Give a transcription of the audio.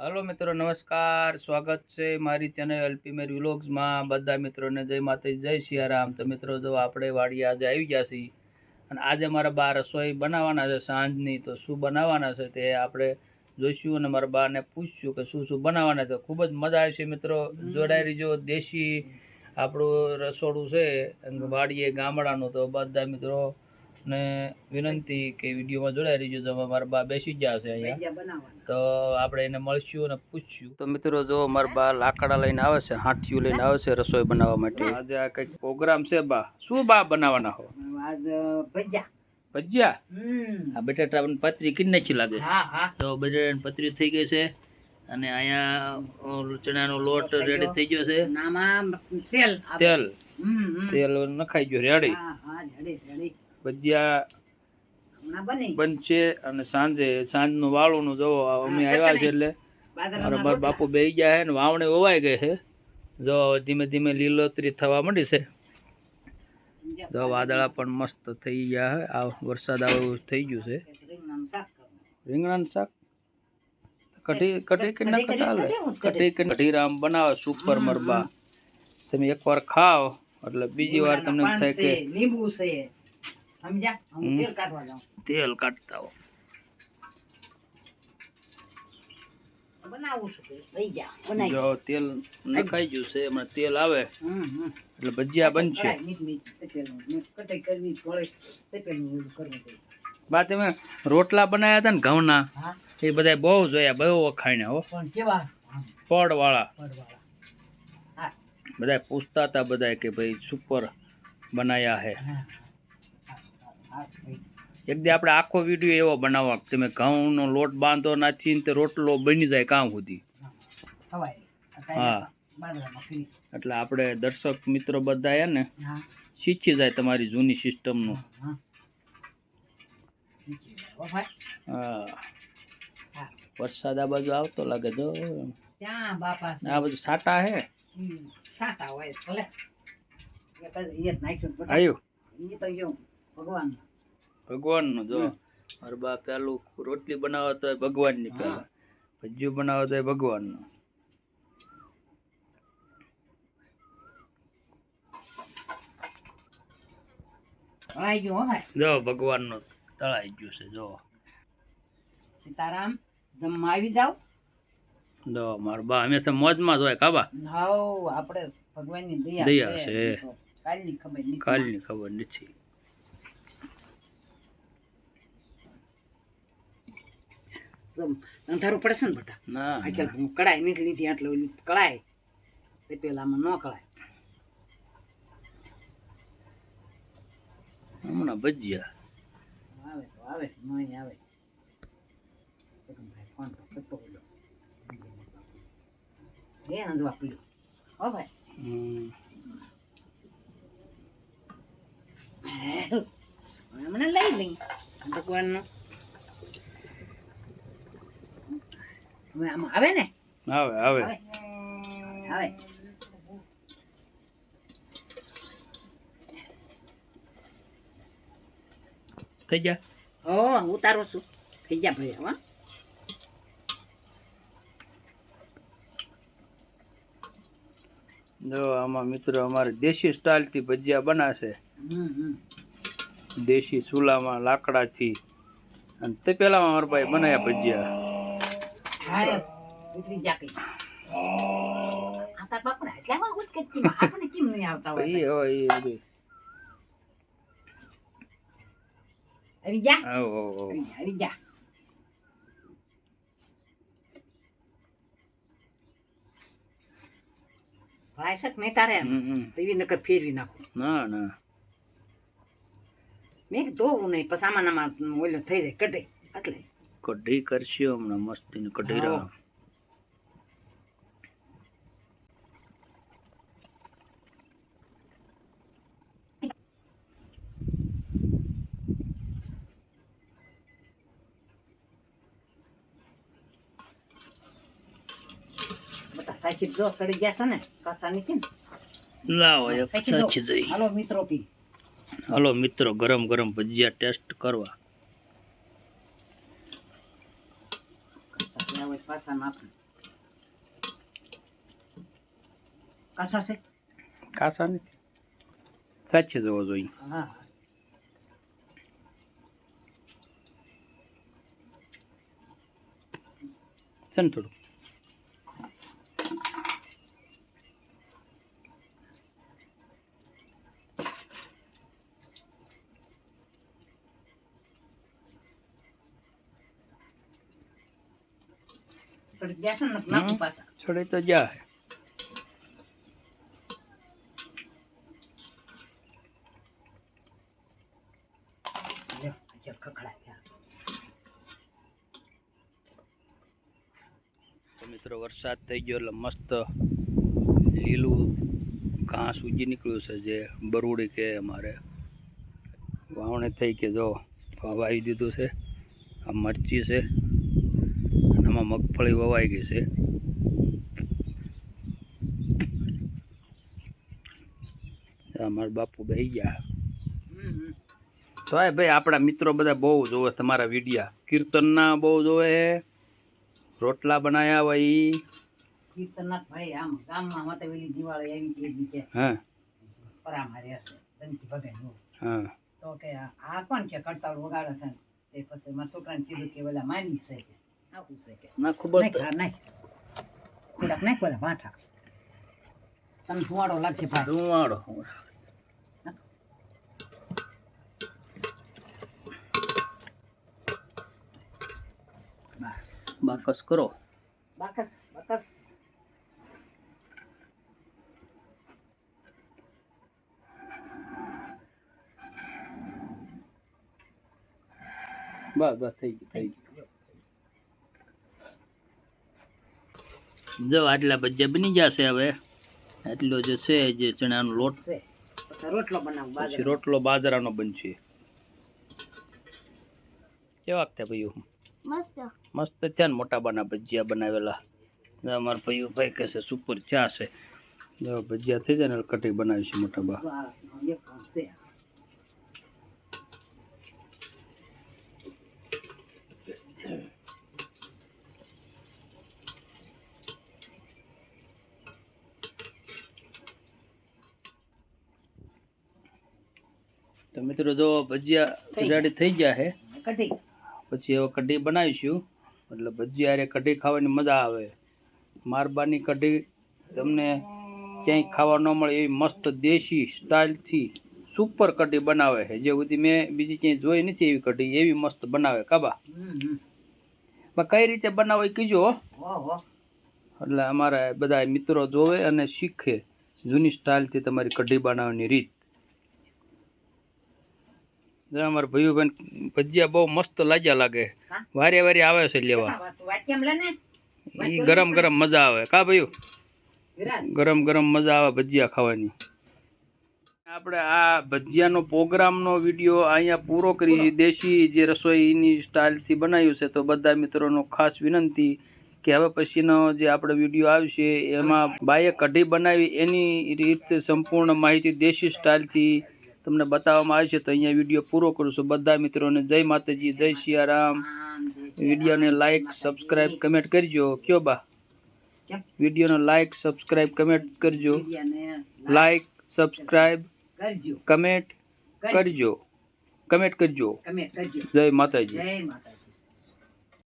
Hello મિત્રો નમસ્કાર. સ્વાગત છે મારી ચેનલ એલપી મેર વ્લોગ્સમાં. બધા મિત્રોને જય માતાજી જય સિયારામ. તો મિત્રો જો આપણે વાડી આજે આવી ગયા છીએ અને આજે મારા બા રસોઈ બનાવવાના છે સાંજની. તો શું બનાવવાના છે તે આપણે જોઈશું અને મારા બાને પૂછશું કે શું શું બનાવવાના છે. ખૂબ જ મજા આવશે મિત્રો. જોડાઈ રહીજો. દેશી આપણું રસોડું છે. વાડીએ ગામડાનું તો બધા મિત્રો ને વિનંતી કે વિડીયોમાં જોડાઈ રહીજો. તો મારા બા બેસી જ જશે અહીંયા તો આપણે એને મળશું અને પૂછ્યું તો મિત્રો જો મારા બા લાકડા લઈને આવે છે હાંઠિયું લઈને આવે છે રસોઈ બનાવવા માટે. આજે આ કંઈક પ્રોગ્રામ છે બા. શું બા બનાવવાના હો? આજ ભજીયા. ભજીયા? હમ. આ બટેટા પણ પતરી કિન નાખી લાગે? હા હા. તો બટેટાની પતરી થઈ ગઈ છે અને અહીંયા ચણાનો લોટ રેડી થઈ ગયો છે. નામાં તેલ તેલ. તેલ નખાઈ ગયો રેડી ભજીયા બંધ છે બનશે અને સાંજે સાંજનું વાળુનું જોવો. અમે આવ્યા છે એટલે મારા બાપુ બેસી ગયા છે ને વાવણે ઓવાઈ ગઈ છે. જો ધીમે ધીમે લીલોતરી થવા માંડી છે. જો વાદળા પણ મસ્ત થઈ ગયા છે. આ વરસાદ આવું થઈ ગયું છે. રીંગણાનું શાક કઢી કઢી કે ના ચાલે? કઢી કે કઢી રામ બનાવે સુપર મરબા. તમે એકવાર ખાઓ એટલે બીજી વાર તમને થાય કે લીંબુ છે. સમજ્યા? હું તેલ કાઢવા જાઉં. તેલ કાઢતા હો. બનાવું છું થઈ જા બનાવી. જો તેલ નખાઈ ગયું છે એમાં તેલ આવે. એટલે ભજીયા બનશે. કટાઈ કરવી કરવું બા તમે રોટલા બનાવ્યા હતા ને ઘઉંના એ બધા બહુ જોયા બહુ વખાણ્યા હો. પણ કેવા? હા. બધા પૂછતા હતા બધા કે ભાઈ સુપર બનાયા હે. એક દી આપણે આખો વીડિયો એવો બનાવવા તમે ઘઉંનો લોટ બાંધો નાખી ને તે રોટલો બની જાય કામ સુધી. હા. એટલે આપણે દર્શક મિત્રો બધા એ ને શીખી જાય તમારી જૂની સિસ્ટમનું. હા વરસાદ આ બાજુ આવતો લાગે છે. આ બધું સાટા હે? સાટા હોય તો. આવ્યું તો ભગવાન ભગવાનનું જો. મારે બા પેલું રોટલી બનાવો તો ભગવાનની પહેલા. ભજીયું બનાવો તો ભગવાનનું. તળાઈ ગયું હો ભાઈ. જો ભગવાનનું તળાઈ ગયું છે જો. સીતારામ જમવા આવી જાવ જો મારા બા હંમેશા મોજમાં જ હોય કાબા હાવ આપણે ભગવાનની દયા દયા છે. છે. કાલની ખબર નથી. કાલની ખબર નથી. અંધારું પડશે ને બટા? ના હું કડાઈ નથી લીધી એટલે ઓલી કડાઈ તે પેલામાં ન કળાય. હમણાં ભજીયા. આવે તો આવે નહીં આવે. ફોન કરતો બોલો એ અંધવા પીડ્યો. હો ભાઈ. હમ. મને લઈ લઈ. ભગવાનનો. હવે આમાં આવે ને? આવે આવે. આવે. થઈ ગયા? હો ઉતારો છું. થઈ ગયા ભાઈ હા જો આમાં મિત્રો અમારે દેશી સ્ટાઇલથી ભજીયા બનાવશે હમ હમ. દેશી ચૂલામાં લાકડાથી. અને તે પહેલામાં મારા ભાઈ બનાવ્યા ભજીયા. હા ઉતરી જા કઈ આ તાર બાપડા એટલા વાર ઉઠ કે કેમ? નહીં આવતા એ હોય હોય એ આવી જા. આવો, આવો, આવો. આવી જા આવી જા. ભરાય શક નહીં તારે હમ, હમ. નકર ફેરવી નાખું. ના ના. મેં કીધું ધોવું નહીં પછી આમાં ને આમાં ઓલો થઈ જાય કટે એટલે કઢી કરશે હમણાં મસ્તીની કઢી હા. સાચી જો સડી ગયા છે ને કસા છે ને. લાવો એક સાચી જઈ. હાલો મિત્રો પી. હાલો મિત્રો ગરમ ગરમ ભજીયા ટેસ્ટ કરવા. Pasa mapa. કાસા છે કાસા નથી સાચે જવો જોઈએ હા છે ને થોડું છોડે તો જા. મિત્રો વરસાદ થઈ ગયો એટલે મસ્ત લીલું ઘાસ ઉજી નીકળ્યું છે જે બરુડી કે અમારે. વાવણી થઈ કે જો વાવી દીધું છે. આ મરચી છે. આમાં મગફળી વવાઈ ગઈ છે. આ અમારા બાપુ બે ગયા. તો આ ભાઈ આપણા મિત્રો બધા બહુ જોવે તમારા વિડિયા. કીર્તનના બહુ જોવે રોટલા બનાયા હોય ઈ. કીર્તનનાથ ભાઈ આમ ગામમાં મતે પેલી દિવાળી આવી ગઈ કે હા. પરામાં રહેશે દંતી ભગાઈ હા. તો કે આ કોણ કે કરતાળ વગાડે છે તે પછી મારા છોકરાને કીધું કે ઓલા માની છે ના ખબર નાખ થોડાક નાખ ઓલા ભાઠા તને ધુવાડો લાગશે ભાઈ. ધુવાડો બસ. બાકસ કરો. બાકસ બાકસ. બસ બસ થઈ ગયું થઈ ગયું. જો આટલા ભજીયા બની જશે હવે. આટલો જે છે જે ચણાનો લોટ. છે. પછી રોટલો બનાવું પછી રોટલો બાજરાનો બનશે. કેવા કે ભાઈઓ મસ્ત. મસ્ત થયા ને મોટા બાના ભજીયા બનાવેલા. અમારા ભાઈ ભાઈ કહે છે સુપર ચા છે. જો ભજીયા થઈ જાય ને કટી બનાવીશું મોટા બા. તો મિત્રો જો ભજીયા રેડી થઈ ગયા છે કઢી. પછી હવે કઢી બનાવીશું. એટલે ભજીયા હારે કઢી ખાવાની મજા આવે. મારબાની કઢી તમને ક્યાંય ખાવા ન મળે એવી મસ્ત દેશી સ્ટાઇલથી સુપર કઢી બનાવે છે. જે સુધી મેં બીજી ક્યાંય જોઈ નથી એવી કઢી એવી મસ્ત બનાવે. કાબા કઈ રીતે બનાવો એ કીજો એટલે અમારા બધા મિત્રો જોવે અને શીખે જૂની સ્ટાઇલથી તમારી કઢી બનાવવાની રીત. જો અમારા ભાઈઓ બેન ભજીયા બહુ મસ્ત લાગ્યા લાગે? વારે વારે આવે છે લેવા. ઈ ગરમ ગરમ મજા આવે. કા ભાઈ ગરમ ગરમ મજા આવે ભજીયા ખાવાની. આપણે આ ભજીયાનો પ્રોગ્રામનો વીડિયો અહીંયા પૂરો કરી દેશી જે રસોઈની સ્ટાઇલથી બનાવ્યું છે તો બધા મિત્રોનો ખાસ વિનંતી કે હવે પછીનો જે આપણે વીડિયો આવશે એમાં બાએ કઢી બનાવી એની રીતે સંપૂર્ણ માહિતી દેશી સ્ટાઇલથી તમને બતાવવામાં આવશે તો અહીંયા વીડિયો પૂરો કરું છું. બધા મિત્રોને જય માતાજી જય સિયારામ વિડીયોને લાઈક સબસ્ક્રાઈબ કમેન્ટ કરજો. કયો બા? વિડીયોને લાઈક સબસ્ક્રાઈબ કમેન્ટ કરજો. લાઇક લાઈક સબસ્ક્રાઈબ કમેન્ટ કરજો. કમેન્ટ કરજો. કમેન્ટ કરજો. જય માતાજી. જય માતાજી.